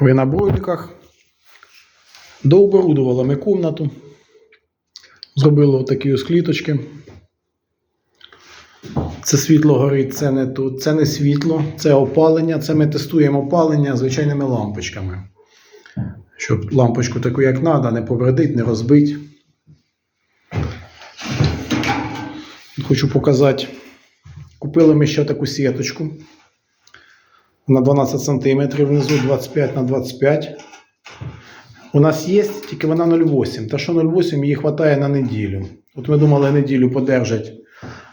Ви на бройліках. Дооборудували ми кімнату. Зробили отакі ось кліточки. Це світло горить, це не тут, це не світло, це опалення. Це ми тестуємо опалення звичайними лампочками. Щоб лампочку таку, як треба, не повредить, не розбить. Хочу показати. Купили ми ще таку сіточку на 12 см, внизу 25 на 25 У нас є, тільки вона 0,8. Та що 0,8 її вистачає на неділю. От ми думали неділю подержать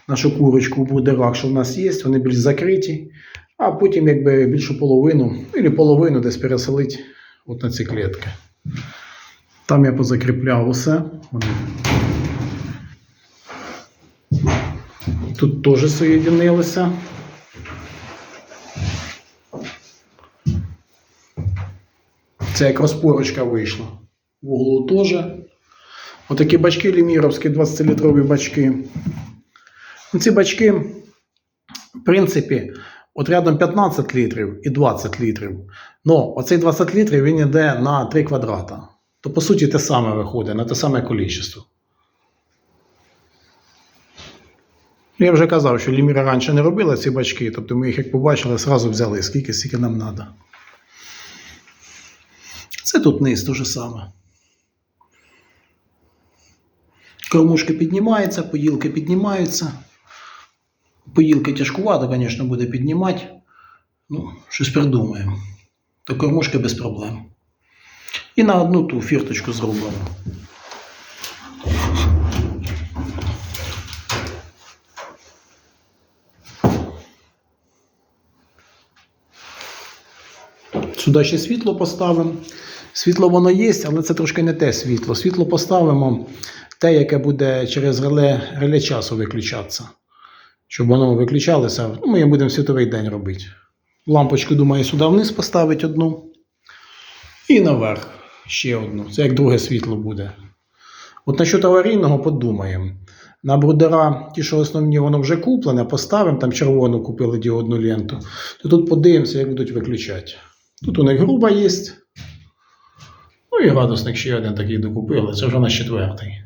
нашу курочку у будерах, що в нас є, вони більш закриті, а потім якби більшу половину, або половину десь переселить от на ці клітки. Там я позакріпляв усе. Тут теж соєдинилися. Це як розпорочка вийшла. В углу теж. Отакі бачки ліміровські, 20-літрові бачки. Ну, Ці бачки, в принципі, от рядом 15 літрів і 20 літрів. Ну, оцей 20 літрів він йде на 3 квадрата. То, по суті, те саме виходить, на те саме кількість. Я вже казав, що Ліміра раніше не робила ці бачки, тобто ми їх як побачили, одразу взяли, скільки, скільки нам треба. Це тут низ те ж саме. Кормушки піднімаються, поїлки піднімаються. Поїлки тяжкувато, звісно, буде піднімати. Ну, щось придумаємо. То кормушки без проблем. І на одну ту фірточку зробимо. Сюди ще світло поставимо. Світло воно є, але це трошки не те світло. Світло поставимо те, яке буде через реле, реле часу виключатися. Щоб воно виключалося, ну, ми будемо світовий день робити. Лампочку, думаю, сюди вниз поставити одну. І наверх ще одну. Це як друге світло буде. От насчет аварійного подумаємо. На брудера, ті, що основні, воно вже куплене, поставимо, там червону купили діодну ленту, то тут подивимося, як будуть виключати. Тут у них груба є. Ну і градусник ще один такий докупили, це вже на четвертий.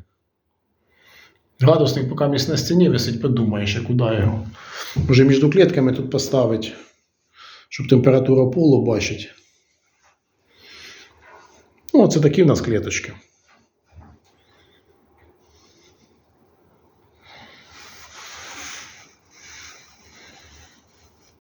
Градусник поки місць на стіні висить, подумає ще, куди його. Може між клітками тут поставити, щоб температура полу бачить. Ну, це такі в нас клеточки.